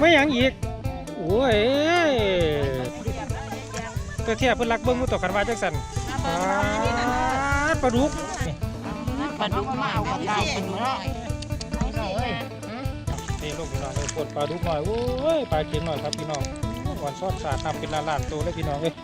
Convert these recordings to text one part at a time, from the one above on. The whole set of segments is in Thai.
ไม่หยังอีก โอ้ยตัวเทียบเพิ่นรักเบิ้งมูตัวกันว่าจังสันปลาดุกปลาดุกมาเอากระตายเป็นเนาะเอ้ยนี่ลูกพี่น้องเลยปวดปลาดุกหน่อยโอ้ยปลาเค็มหน่อยครับพี่น้องหวานซอสสาดน้ำเป็นลาลานโตเลยพี่น้องเอ้ย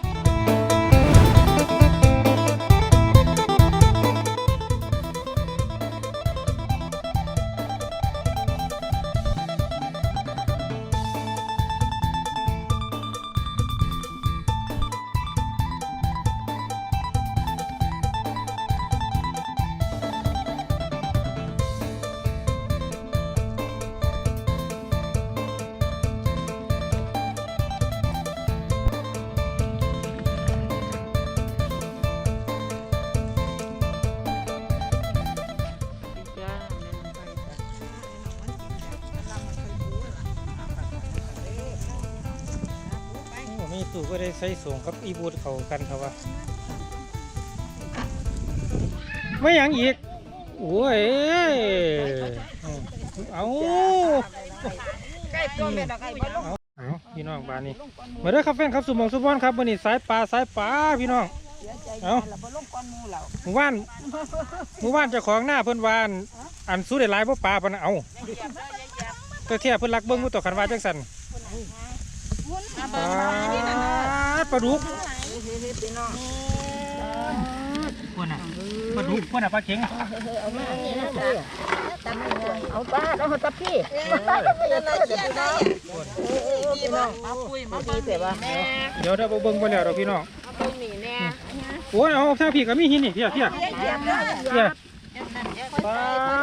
ใส่ส่งกับอีบูดเขากันครับว่าไม่หยังอีกโอ้ยอืมเอาใกล้ตัวแม่ดอกไอ้บ่ลงเอาพี่น้องบ้านนี้มาเด้อครับแฟนครับสุมองสุบอนครับวันนี้สายปลาสายปลาพี่น้องเอาแล้วบ่ลงก้อนหมูเหล่าหมู่บ้านหมู่บ้านเจ้าของหน้าเพิ่นวาอันอันสู้ได้หลายบ่ปลาปะนะเอาตัวเทียบเพิ่นรักเบิ่งมูตัวกันว่าจังซั่น ปลาดปลาดุกพวกน่ะปลาดุกพวกน่ะปลาเข็งเอาปลาเอาตะพี่พี่น้องมาปุ้ยมาดีแต่ว่าแม่เดี๋ยวเดี๋ยวเบิ่งไปแล้วเราพี่น้องตรงนี้แน่โอ้ยเอาทางพี่ก็มีหินนี่เพียเพียเหยียบเลยเพียปลา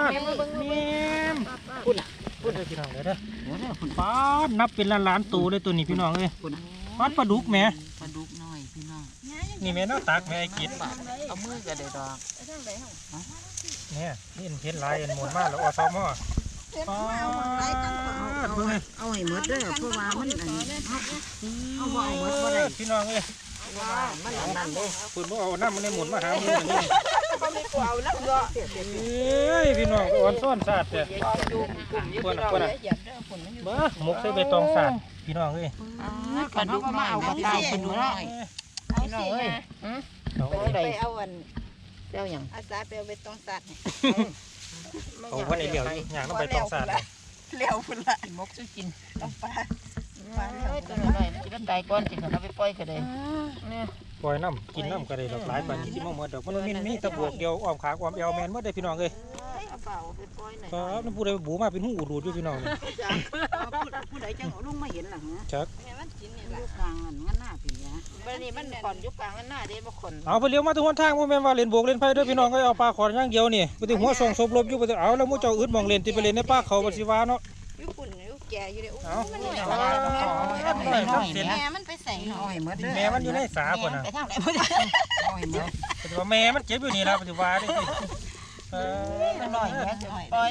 ดเนียมพูดพูดเลยพี่น้องเดี๋ย วเด้อปลาดนับเป็นล้านล้านๆตัวเลยตัวนี้พี่น้องเอ้ยปลาดปลาดุกแหม่ปลาดุกน้อยพี่น้องนี่แม่น้าตักแม่ไอ้กิดเอามือก็ได้ดอกเนี่ยนี่เห็นเห็นหลายเห็นหมดมากแล้วอสมอปลาดเบิ่งเลยเอาให้หมดเด้อเพราะว่ามันอันเอาบ่เอาหมดบ่ได้พี่น้องเอ้ยว่ามันอันนั้นเด้คุณบ่เอาน้ำมันในหมุนมาหามือนี่บ่มีกูเอาแล้วเนาะเอ้ยพี่น้องอ่อนซ้อนสาดแต่ดูกลุ่มอยู่พี่น้องเหยียบเด้อฝุ่ นมันอยู่บ้าหมกใส่ใบตองสาดพี่น้องเอ้ยปลาดุกมาเอากระตายเป็นเนาะพี่น้องเอ้ยเอาไปเอาอันเจ้าหยังอาสาไปเอาไปตรงสัตว์เอาวันในเหลียวอยู่อย่างน้ำใบตองสาดเลี้ยวพุ่นละมกซื้อกินต้องปลาเอ้ยตัวน้อยๆมันจะตายก่อนสิเอาไปปล่อยก็ได้เนี่ยปล่อยน้ำกินน้ำก็ได้ดอกหลายปานนี้ที่มาหมดดอกมันมีมีแตะบวกเดียวอ้อมขาอ้อมเอวแมนเมื่อได้พี่น้องเอ้ย เอาเปล่าไปปล่อยหน่อยครับน้ำปูได้บูมาเป็นหูอูดรูดอยู่พี่น้องนี่ผู้ใดจังเอาลุงมาเห็นล่ะฮะจักแม่มันกินนี่อละยู่กลางอันงั้นหน้าพี่ฮะบัดนี้มันขอนอยู่กลางอันหน้าเด้บ่ขอนเอาไปเลี้ยวมาทุกคนทางบ่แม่นว่าเล่นโบกเล่นไฟเด้อพี่น้องเอ้ยเอาปลาขอนอย่างเดียวนี่ไปถึงหัวส่งศพลบอยู่ไปถึงเอาแล้วหมู่เจ้าอึดมองเล่นติไปเล่นในป่าเขาบ่สิว่าเนาะอยู่ปุ่นอยู่แก่อยู่เด้เอามันเอาเนี่ยเอาเส้นแม่มันไปใส่เอาให้หมดเด้อแม่มันอยู่ในสาพุ่นน่ะไปทางไหนบ่ได้เอาให้หมดปฏิว่าแม่มันเจ็บอยู่นี่แล้วปฏิว่าดิเอ อน้อยแม่ปล่อย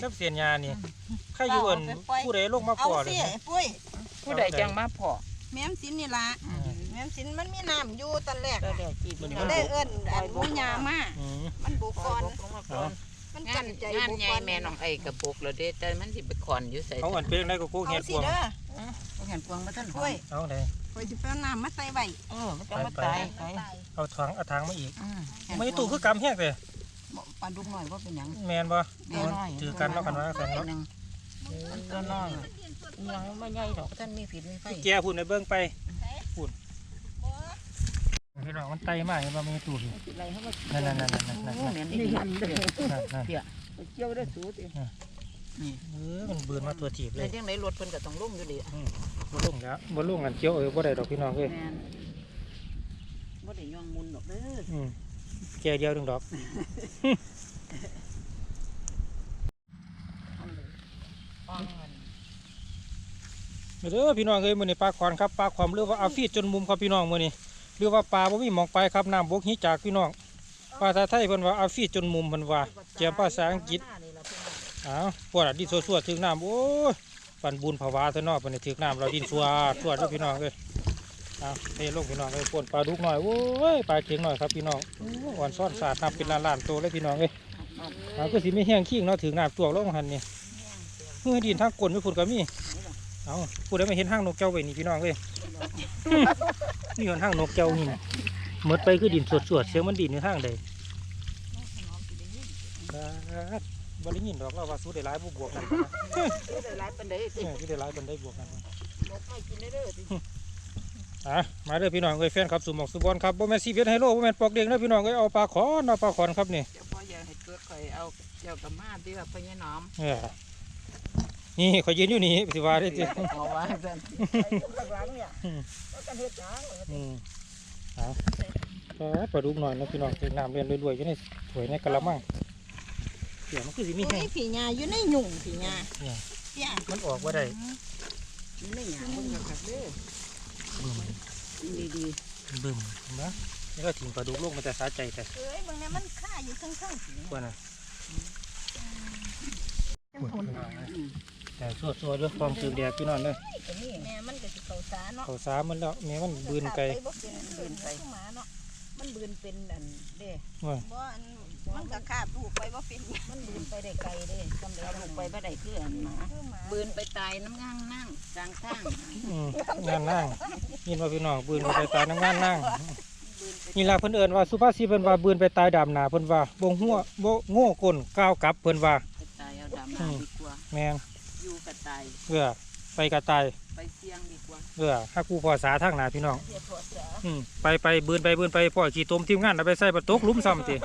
เจ็บเสียนยานี่ใครอยู่เอินผู้ใดลงมาเอาก่อเลสิยไอ้ปุ้ยผู้ใดจังมาพอแม่มสินนี่ล่ะแม่มสินมันมีน้ำอยู่ตอนแรกก็ได้จีบก็ได้เอิ้นอันมุญามาอืมมันบุกก่อนเอามันงากันนใจงานบุกใหญ่ก่อนแม่น้องไอ้กระปุกแล้วเด้แต่มันสิไปขอนอยู่ใส่เอาอันเป็นได้ก็กูเอาเฮ็ดสิพวงเด้อเห็นพวงมาท่านปุ้ยเอาได้ปุ้ยสิไปเอาน้ำมาใส่ไว้เออมันจะมาตายไปเอาถังเอาถังมาอีกไม่ตู้คือกำแห้งเลย ปลาดุกน้อยว่าเป็นหยังแม่นบ่แม่น้อยถือกันเนาะกันว่ากันเนาะหนึ่งมันตัวน้อยยังไม่ใหญ่ดอกท่านมีผิดมีไฟแกพูดในเบิ่งไปพูดพี่น้องมันไตมากเห็นบ่มีตู้พี่อะไรเขามานั่นๆๆๆๆๆโอ้เหม็นดีๆนั่นๆเกี่ยวได้สูดนี่เออมันเบือนมาตัวถีบเลแล้ยวจังไหนรถเพิ่นก็ต้องลุ่มอยู่ดีบ่ลุ่งแล้วบ่ลุ่งกันเจียวเออบ่ได้ดอกพี่น้องเอ้ยแม่นบ่ได้ย่องมุนดอกเด้อ อืมแกเดียวหนึงดอกเด้อพี่น้องเอ้ยมื้อนี้ปลาขอนครับปลาขอมหรือว่าอาฟีดจนมุมครับพี่น้องมื้อนี้หรือว่าปลาบ่มีหมองไปครับน้ำบกหิจากพี่น้องภาษาไทยเพิ่นว่าอาฟีดจนมุมเพิ่นว่าเจียมภาษาอังกฤษอ้าวปวดดินสวดๆถึงน้ำโอ้ยปันบุญภาวาเถอะเนาะเพิ่นให้ถึงน้ำเราดินสวดสวดเด้อพี่น้องเอ้ย อ้าวเทลงพี่น้องเอ้ยป่นปลาดุกหน่อยโอ้ยปลาเข็งหน่อยครับพี่น้องโอ้ยอ่อนซ่อนสาดน้ำเป็นล้านๆตัวเลยพี่น้องเอ้ยอ้าวก็สิไม่แห้งขี้งเนาะถึงน้ำตัวลงหันนี่เมื่อดินทางก้นไม่พุ่นก็มีเอาผู้ใดไม่เห็นห้างนกเจ้าไว้นี่พี่น้องเลยนี่เห็นห้างนกเจ้านี่นะหมดไปคือดินสวดๆเสียงมันดินในทางใดครับบริยินดอกเราว่าสู้ได้หลายบ่บวกกันนะได้หลายปานใดสิเออที่ได้หลายเป็นได้บวกกันบ่ค่อยกินได้เด้อสิ อะมาเด้อพี่น้องเอ้ยแฟนครับสุหมอกสุบอลครับบ่แม่นซีเวียดไฮโลบ่แม่นปอกเด้งเด้อพี่น้องเอ้ยเอาปลาขอนเอาปลาขอนครับนี่เจ้าพ่ออย่าให้เกิดข่อยเอาเจ้ากับมาเด้อพ่อใหญ่หนอมเออนี่ข่อยยืนอยู่นี่สิว่าได้จิเอาว่าซั่นข้างหลังเนี่ยอืมว่ากันเฮ็ดหยังอืมเอาเอาปลาดุกหน่อยนะพี่น้องเก็น้ำเรียนรวยๆอยู่ในถ้วยในกะละมังเดี๋ยวมันคือสิมีอยู่แห้ในงผีญาอยู่ในหยุ่งผีญาเนี่ยย่ามันออกว่าได้นี่ไม่หยังเบิ่งคักๆเด้อ บึ้มดีบึ้มนะนี่ก็ถิ่มปลาดุกลงมาแต่สาใจแต่เอ้ยบางเนี่ยมันฆ่าอยู่ข้างๆผีกว่าน่ะจังทนแต่สวดๆเรื่องฟองสืบแดดพี่น้องเลยแม่มันก็สิเข้าสาเนาะเขาสามมันแล้วแม่มันบืนไกลไปบ่เป็นบืนไปหมาเนาะมันบืนเป็นอันเด้ว่าบ่อัน มันก็คาบลูกไปบ่เป็นมันบืนไปได้ไกลเด้จำได้ลูกไปบ่ได้คืออันหมาคือหมาบืนไปตายน้ำง้างนั่งกลางทางอืมงานนั่งยินว่าพี่น้องบืนไปตายน้ำงานนั่งบืนไปนี่ล่ะเพิ่นเอิ้นว่าสุภาษิตเพิ่นว่าบืนไปตายดำหนาเพิ่นว่าบ่หัวบ่โง่ก้นก้าวกลับเพิ่นว่าไปตายเอาดำนาดีกว่าแม่นอยู่กับตายเอื้อ ไปกระตายไปเสี่ยงดีกว่าเอื้อฮักกูภาษาทางหน้าพี่น้องเสียพอเสียอืมไปไปบืนไปบืนไปพ่อขี้ตมทีมงานเอาไปใส่ประตกหลุมซ้ำติ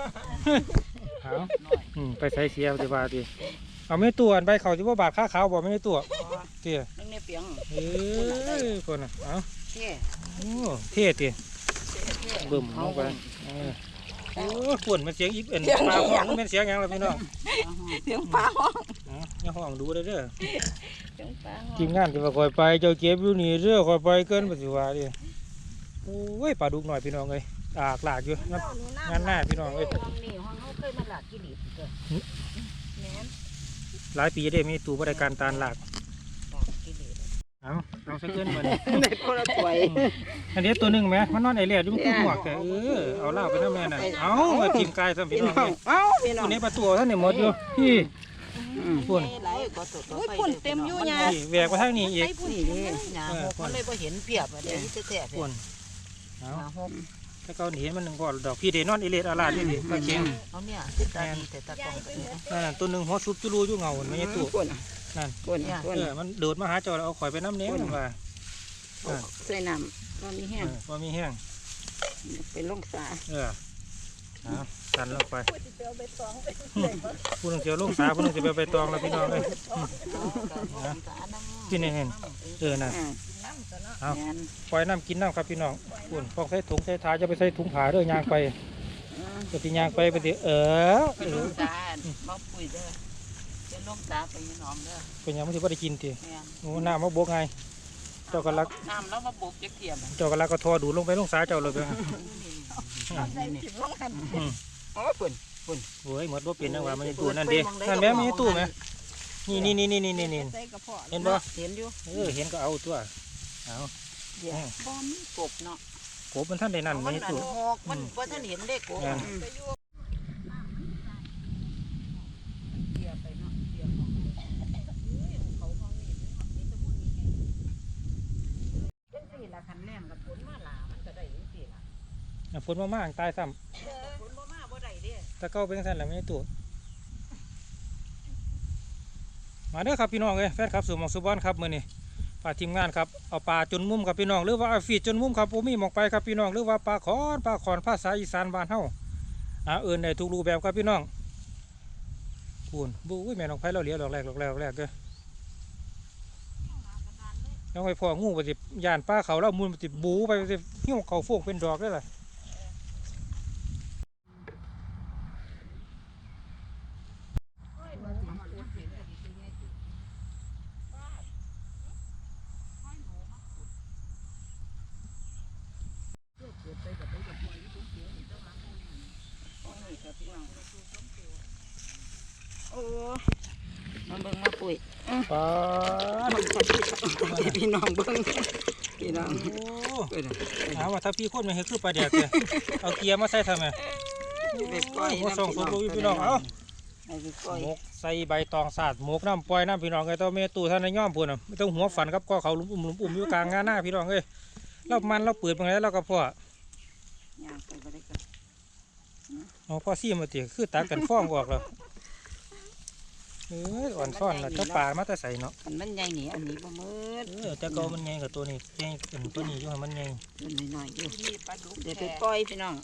เอาน้อยอืมไปใส่เสียสิว่าติเอาไม่ตัวอันใบเขาสิบ่บาดค่าขาวบ่ไม่ได้ตัวพอเตี้ยนึงในเปียงเอ้ยคนน่ะเอาเท่โอ้เท่ติเท่บึ้มลงไปเออโอ้ขวนมันเสียงอีเอ็นปลาห้องมันเป็นเสียงหยังล่ะพี่น้องเสียงปลาห้องอ๋ออย่าห้องดูเด้อเด้อ เสียงปลาห้องทีมงานที่ว่าคอยไปเจ้าเก็บอยู่นี่เด้อคอยไปเกินบ่สิว่าดิโอ้ยปลาดุกหน่อยพี่น้องเอ้ยตากหลากอยู่งานงานหน้าพี่น้องเอ้ยห้องนี้ห้องเขาเคยมาหลักกิริเด้อแม่นหลายปีได้มีตู่บริการตานหลากหลักกิริเอาเอาซะเกินมานี่ในคนละถ้วยอันนี้ตัวหนึงแหมมันนอนไอแลดอยู่มันคือหมวกแต่เออเอาเหล้าไปนำแม่น่ะเอามาทีมกายซะพี่น้องเอ้ยเอ้าพี่น้อตัวงนี้ประตูท่านนี่หมดอยู่พี่ ปุ่นหลายก็ตัวอุ้ยปุ่นเต็มอยู่ยานี่แหวกไปทางนี้อีกไปปุ่นนี่นี่หนาหกมันเลยบ่เห็นเปรียบอะเดี๋ยวจะแท้ปุ่นเอาหนาหกถ้าเขาเห็นมันหนึ่งพอดอกพี่เดนอนไอเลดอาลาดนี่ดิมาเชียงเอาเนี่ยติดตาดีแต่ตากล้องก็เนี่ยนั่นนะตัวหนึ่งหัวซุบจุลูอยู่เงาไม่ใช่ตัวปุ่นนั่นปุ่นเนี่ยเออมันโดดมาหาเจ้าแล้วเอาข่อยไปน้ำเนี้ยมันว่าใส่น้ำตอนนี้แห้เองอว่ามีแห้งไปลงสาเออ เอาตันลงไปพูดสิเปียวไปตองไปผู้หนึงเสียวลงสาผู้หนึงจะไปใบตองแล้วพี่น้องเลยพี่นี่เห็นเออน่ะน้ำซะเนาะเอาแมนปล่อยน้ำกินน้ำครับพี่น้องปุ่นฟองใส่ถุงใส่ถาจะไปใส่ถุงผาเด้อยางไปปฏิยางไปปฏิเออไปเอลองสาบ่ปุ๋ยเด้อไปลงสาไปยีน้อมเด้อเป็นหยังไม่ถือว่าได้กินทีแม่นโอ้น้ำมาบกไงเจ้าก็รักน้ำแล้วมาบุกจักเทียมเจ้าก็รักก็ทอดูดลงไปลงสาเจ้าเลยไป ใส่สิบลงหันโอ้ปุ่นโอ้ยหมดบ่เป็นจังว่ามันในตู้นั่นเด้นั่นแม่มีในตู้ไหมนี่นี่นี่นี่นี่นี่นี่ใส่กระเพาะเห็นบ่เห็นอยู่เออเห็นก็เอาตัวเอาเดี๋ยวบ่มีกบเนาะกบมันท่านได้นั่นมัไม่นในอันตู้หกมันบ่ทันเห็นเด็กกบ แม่น อืม ไปอยู่ เดี๋ยวไปเนาะเดี๋ยวของเขาของนี่นี่จะพูดยังไงจังซี่ล่ะคันแรมกับผลมาหลามันก็ได้จังซี่ล่ะ อะ ฝนมามากตายซ้ผลบ่มาบ่ได้เด้ำถ้าเก้าเป็นสั้นแหละไม่ในตู้มาเด้อครับพี่น้องเอ้ยแฟนครับสู่หมองสุบอนครับมื้อนี้ปลาทีมงานครับเอาปลาจนมุมครับพี่น้องหรือว่าเอาฟีดจนมุมครับผมมีหมองไปครับพี่น้องหรือว่าปลาขอนปลาขอนภาษาอีสานบ้านเฮาอ่าเอิ้นได้ทุกรูปแบบครับพี่น้องคูณบู้ยแม่น้องไผเราเหลียวดอกแรกดอกแรกดอกแรกเด้อ แล้วไปพองูไปสิย่านป้าเขาแล้วมูลไปสิบูไปสิหิ้วเขาโฟกเป็นดอกได้ล่ะ มาเบิ่งมาปุ๋ยปลาให้พี่น้องเบิ่งพี่น้องโอ้เพิ่นน่ะหาว่าถ้าพี่คนไม่เห็นคือปลาแดกเลยเอาเกียร์มาใส่ทำไมไปปล่อยโอ้ส่งสูงลูกพี่น้อง เอาให้ไปปล่อยหมกใส่ใบตองสาดหมกน้ำปล่อยน้ำพี่น้องเอ้ยตัวเมตูท่านนายย่อมพูนน่ะไม่ต้องหัวฝันครับก็เขาหลุมอุ่มหลุมอุ่มอยู่กลางงานหน้าพี่น้องเอ้ยเรามันเราเปิดบางไงเราก็พ่อย่างไปบ่ได้ก็เอาพ่อซี่มาตีคือตักกันฟ้องออกแล้ว เอออ่อนซ่อนแล้วเจ้าป่ามาแต่ใส่เนาะมันมันใหญ่นี่อันนี้บ่มืดเออแต่ก็มันใหญ่กับตัวนี้ใหญ่เป็นตัวนี้อยู่ให้มันใหญ่มันน้อยๆอยู่นี่ปลาดุกเดี๋ยวไปปล่อยพี่น้อง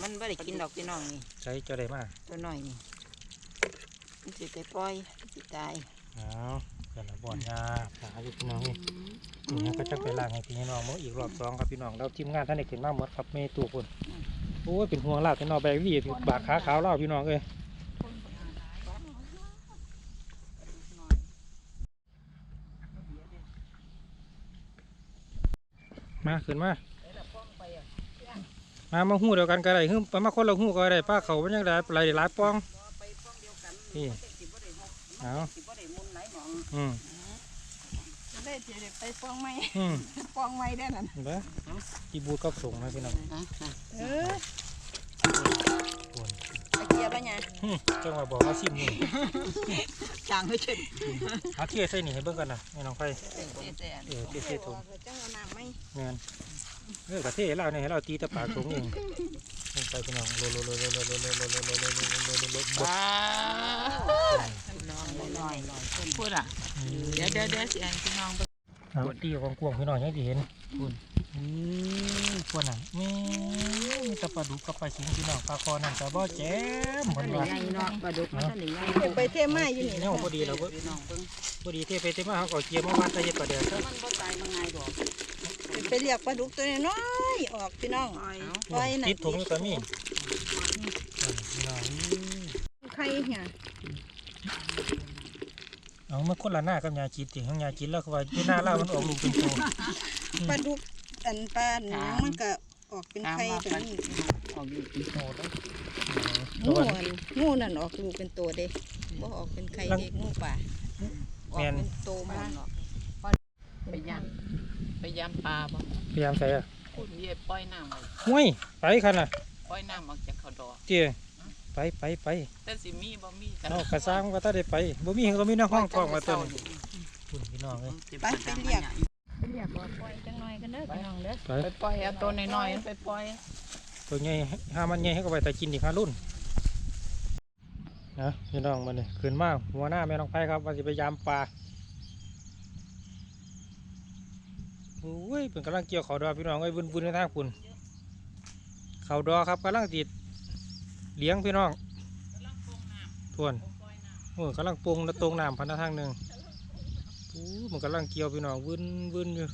มันบ่ได้กินดอกพี่น้องนี่ใช้จะได้มาตัวน้อยนี่มันสิไปปล่อยมันสิตายเอาเกิดละบ่อนยาหาอยู่พี่น้องนี่นี่ก็จะไปล้างให้พี่น้องมื้ออีกรอบสองครับพี่น้องแล้วทีมงานท่านได้ขึ้นมาหมดครับเมตูคนโอ้ยเป็นห่วงลาบเป็นนอแบกวี่บาดขาขาวเล่าพี่น้องเอ้ย มาขึ้นมามามาหู้เดียวกันก็ได้ฮึมมาคนละหู้ก็ได้ป้าเขาเป็นยังไงหลายหลายปองไปป้องเดียวกันนี่สิบ่ได้หกเอาสิบ่ได้มุนไหลหมองอืมได้สิได้ไปปองไม้อืมปองไม้ได้นั่นเห็นปะอีบูดกับส่งนะพี่น้องเออปวนตะเกียบปะเนี่ยอืมจังหวะบอกว่าซิมนี่จางไม่เช่นหาเทียใส่นี่ให้เบิ่งกันนะไม่น้องไฟเจ๊เออเทียใส่ถุงจังเอาน้ำไหม เงินเออกระเทให้เราเนี่ยให้เราตีตะปากถุงเองไปพี่น้องโลโลโลโลโลโลโลโลโลโลโลโลโลโลโลโลว้าวน้อยๆพูดอะเดี๋ยวเดี๋ยวเดี๋ยวสิอันพี่น้องเอาตีของกวางพี่น้องยังดีเห็นคุณอือพวกนั้นแม่มีตะปลาดุกกับปลาชิงพี่น้องปลาคอนั่นกระบ่แจ่มเหมือนว่าใหญ่เนาะปลาดุกมันานใหญ่เก็บไปเทไม้อยู่นี่เนี่ยพอดีเราพองเบิ่งพอดีเทไปเทมาเขาก็เกียร์มาวัดใส่เห็ดปลาเดือดซะมันบ่ตายมันง่ายดอก ไปเรียกปลาดุกตัวน้อยๆออกพี่น้องปล่อยน่ะติดถุงอยู่ก็มีอ่าพี่น้องไข่เนี่ยเอามาคนละหน้ากับยาจีดติของยาจีดแล้วก็ว่าที่หน้าเล่ามันออกลูกเป็นตัวปลาดุกอันปลาหนังมันก็ออกเป็นไข่แบบนี้ออกอยู่เป็นโตแล้วงูอันงูนั่นออกลูกเป็นตัวเด้บ่ออกเป็นไข่เด็กงูป่าออกเป็นโตหมันออกไปยามไป ยามปลาบ่พยายามใส่อะพูดเย่ปล่อยน้ำออกห้วยไปคันน่ะปล่อยน้ำออกจากเขาดอกเจียไปไปไปแต่สิมีบ่มีกันเอากระซ้างก็ถ้าได้ไปบ่มีก็มีในห้องท้องมาต้นคุณพี่น้องเอ้ยไปไปเรียกไปเรียกบ่ปล่อยจังหน่อยกันเด้อพี่น้องเด้อไปไปปล่อยเอาตัวน้อยๆไปปล่อยตัวใหญ่ห้ามันใหญ่ให้ก็ไปแต่กินอีกห้ารุ่นนะพี่น้องมาเนี่ยขึ้นมาหัวหน้าแม่น้องไผ่ครับว่าสิไปยามปลาโอ้ยเป็นกำลังเกี่ยวเขาดอพี่น้องเอ้ยวุ่นๆในทางคุณเขาดอครับกำลังติดเลี้ยงพี่น้องทวนโอ้กำลังปรุงแล้วตรงน้ำพันธะทางหนึ่งอู้มันกำลังเกี่ยวพี่น้องวุ่นวุ่นอยู่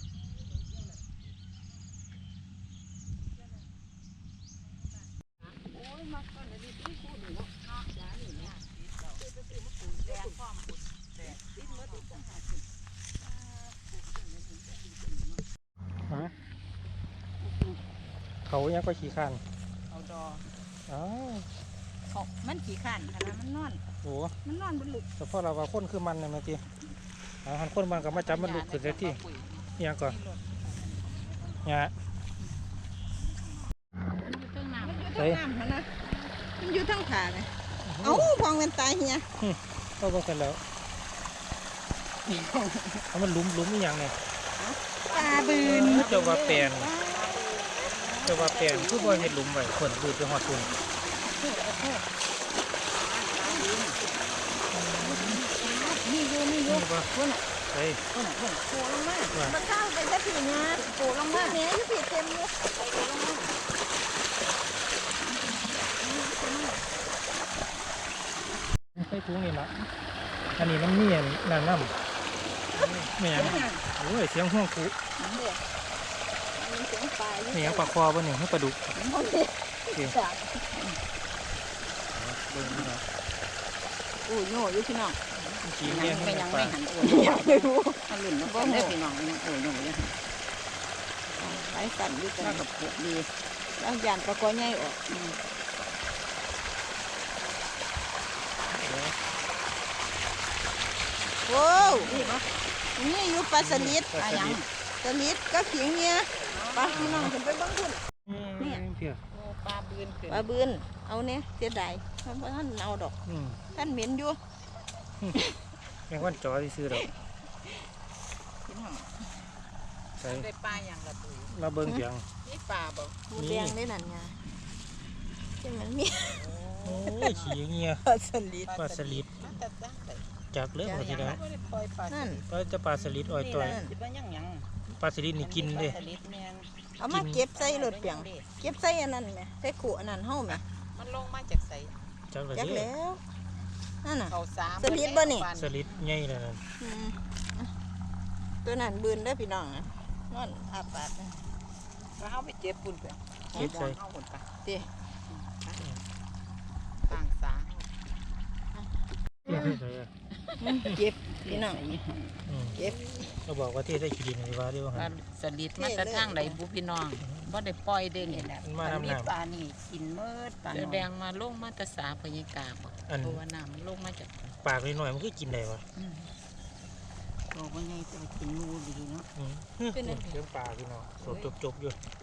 ฮะ เขายังก็ขี้ข้านเอาดอกอ้าวเขามันขี้ข้านขนาดมันนอนโอ้มันนอนบนลึกแต่พอเราว่าคนคือมันเนี่ยแม่ทีอาหันคนมันก็มาจับมันลุกขึ้นได้ที่อิหยังก่อนเนี่ยมันอยู่ทั้งน้ำหั่นนะมันอยู่ทั้งขาไงเอ้าพองเป็นตายเฮียก็บอกกันแล้วเอามันหลุมหลุมอีหยังเนี่ยปลาบืนเจ้าว่าแปลน เจ้าว่าแปลนคือบ่เห็นหลุมไว้คนดูดไปหอดคุณนี่อยู่นี่อยู่นี่บ่เฮ้ยโผล่ลงมามันข้าวไปจะถึงนะโผล่ลงมาเนี่ยอยู่ผิดเต็มเลยใส่ถุงนี่ละอันนี้มันมีอันน้ำน้ำไม่ยังโอ้ยเสียงห่วงคูมัน เสียงปลาอยู่นี่หยังปลาคอบ่นี่ให้ปลาดุกมันเด็กจับเบิ่งพี่น้องอู้โน่อยู่พี่น้องจียัเนี่ยงให้ไม่ยังปไม่ลาหันโอ้ยไม่รู้ถ้าลุ่นมันก็ได้พี่น้องยังโอ้ยยังยังไปสั่นอยู่กันน่ากับปลูกดีแล้วยานปลากอใหญ่ออกโว้วนี่อยู่ปลาสลิดปลาสลิด สลิดก็ขิงเนี่ยปลาพี่น้องขึ้นไปเบ้างคุณเนี่ยเพียโอ้ปลาบืนขึ้นปลาบืนเอาเนี่ยเสียดายเพราะว่าท่านเอาดอกอืมมท่านเหม็นอยู่แมงวันจอที่ซื้อดอกพี่น้องใส่ได้ปลาอย่างละตัวมาเบิ่งเพียงนี่ปลาบ่หมูแดงได้นั่นไงที่มันมีโอ้ยขี้เงี้ยปลาสลิดปลาสลิดมันจะตั้งแต่จากเลิกมาทีเดียวบ่ได้ปล่อยปลานั่นก็จะปลาสลิดอ่อยต่อยคิดว่ายังยัง ปลาสลิดนี่กินเด้ปลาสลิดแม่นเอามาเก็บใส่รถเปียง เก็บใส่อันนั้นไหมใส่ขวดอันนั้นเฮาไหมมันลงมาจากไสจากเลยจักเด้แล้วนั่นน่ะเขาสามสลิดบ่นี่สลิดใหญ่เลยนั่นอืมตัวนั้นบืนได้อพี่น้องนะนอนอาปากนะแล้วเฮาไปเจ็บปุ่นไปเก็บใส่เฮาปุ่นไปเดี๋ยวต่างสา เก็บใส่ใส่อะ เก็บพี่น้องอืมเก็บเขาบอกว่าที่ได้ขี้ดินนี่ว่าเดียวปหัลานสลิดมาแต่ทางใดบุพี่น้องบ่ได้ปล่อยเด้นี่แหละมันมาน้ำน้ำปลานี่กินเมิดปลาแดงมาลงมาแตะสาพญากาบ่อัน เพราะว่าน้ำมันลงมาจากปากนิดหน่อยมันคือกินได้วะบอกว่าไงจะกินงูดีเนาะอืมเลี้ยงปลาพี่น้องสดจบจบๆอยู่อืม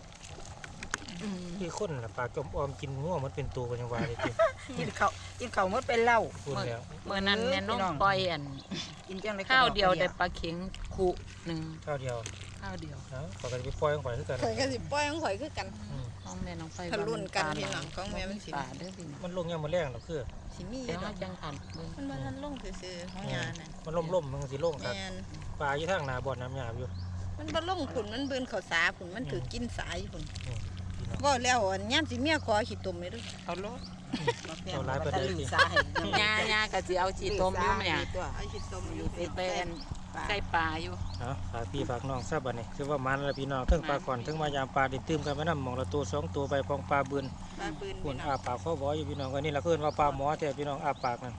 คือคนน่ะปลาจอมออมกินงัวมันเป็นตัวกันยังว่าเลยจิกินข้าวกินข้าวหมดเป็นเหล้าพูดแล้วเมื่อนั้นแม่น้องพี่น้องปล่อยอันกินจังเลยข้าวเดียวได้ปลาเข็งคุหนึ่งข้าวเดียวข้าวเดียวนะขอกันไปปล่อยของข่อยคือกันข่อยก็สิปล่อยของข่อยคือกันอืมของแม่น้องไฟทะลุนกันพี่น้องของแม่มันสิปลาเด้อพี่น้องมันลงยามมาแรงหรอกคือสิมีอเดี๋ยยู่วดเฮาอกจังขันเบิ่งมันบ่ทันลงซื่อๆของยาน่ะมันล่มๆมันสิลงครับแม่นปลาอยู่ทางหนาบ่อน้ำหยาบอยู่มันบ่ลงผุนมันเบิ่นข้าวสาผุนมันถือกินสายผุนอืมพี่น้อง ก็แล้วอันยามสิเมียขอขี้ตุ่มเลยเด้อเอาโลดเอาหลายประเด็นสิสาเหตุยาญาก็สิเอาจีต้มอยู่เนี่ยตัวเอาขี้ตุ่มอยู่ไปเป็นไก่ปลาอยู่เอาฝากพี่ฝากน้องทราบบัดนี้คือว่ามันแล้วพี่น้องเทั้งปลาก่อนเทั้งมายามปลาได้ตื้มกันมานำหมองละตัวสองตัวไปพองปลาบืนปลาปืนคุพี่ณน้อาองปากเขาบอกอยู่พี่น้องกันนี่ละเพิ่นว่าปลาหมอแต่พี่น้องอาปากนั่น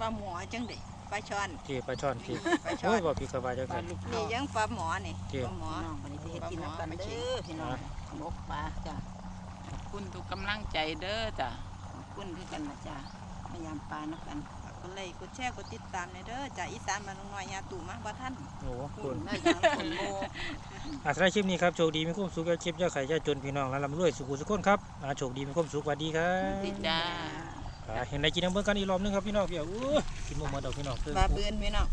ปลาหมอจังได๋ปลาช่อนที่ปลาช่อนที่ปลาช่อโอ้ยนบอกพี่กบาจังปลาซั่น ลูกนี่ยังปลาหมอนี่เกี่ยว ปลาหมอ น้องวันนี้จะเฮ็ดกินน้ำกันเด้อพี่น้อง หมกปลาจ้ะขอบคุณทุกกำลังใจเด้อจ้ะขอบคุณคือกันนะจ้ะพยายามปลานักกันฝากกดไลค์กดแชร์กดติดตามในเด้อจากอีสานบ้านน้องน้อยยาตู่มาบ่ทันโอ้คุณแม่ยังคนโม อาสำหรับคลิปนี้ครับโชคดีมีความสุขกับคลิปยาไข่ยาจนพี่น้องและลำรวยสุขุสุขคนครับอาโชคดีมีความสุขสวัสดีครับติจ้า อ่าเห็นได้กินน้ำเบิ่งกันอีกรอบนึงครับพี่น้องพี่เอาอู้กินหมดหมดดอกพี่น้องคือปลาปืนพี่น้อง